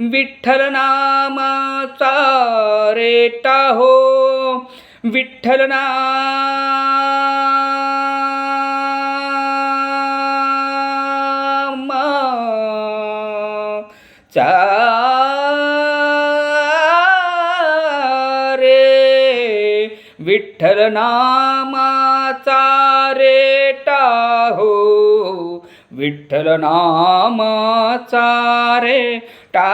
विठ्ठल नामाचा रेटा हो. विठ्ठल नामाचा रे. विठ्ठल नामा विठ्ठल नामाचा रे टा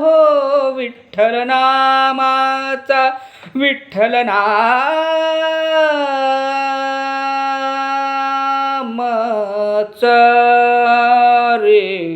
हो विठ्ठल नामाचा विठ्ठल नामाचा रे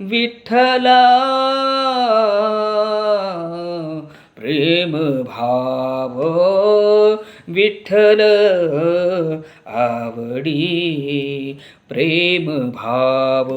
विठ्ठला प्रेम भाव विठ्ठल आवडी प्रेम भाव.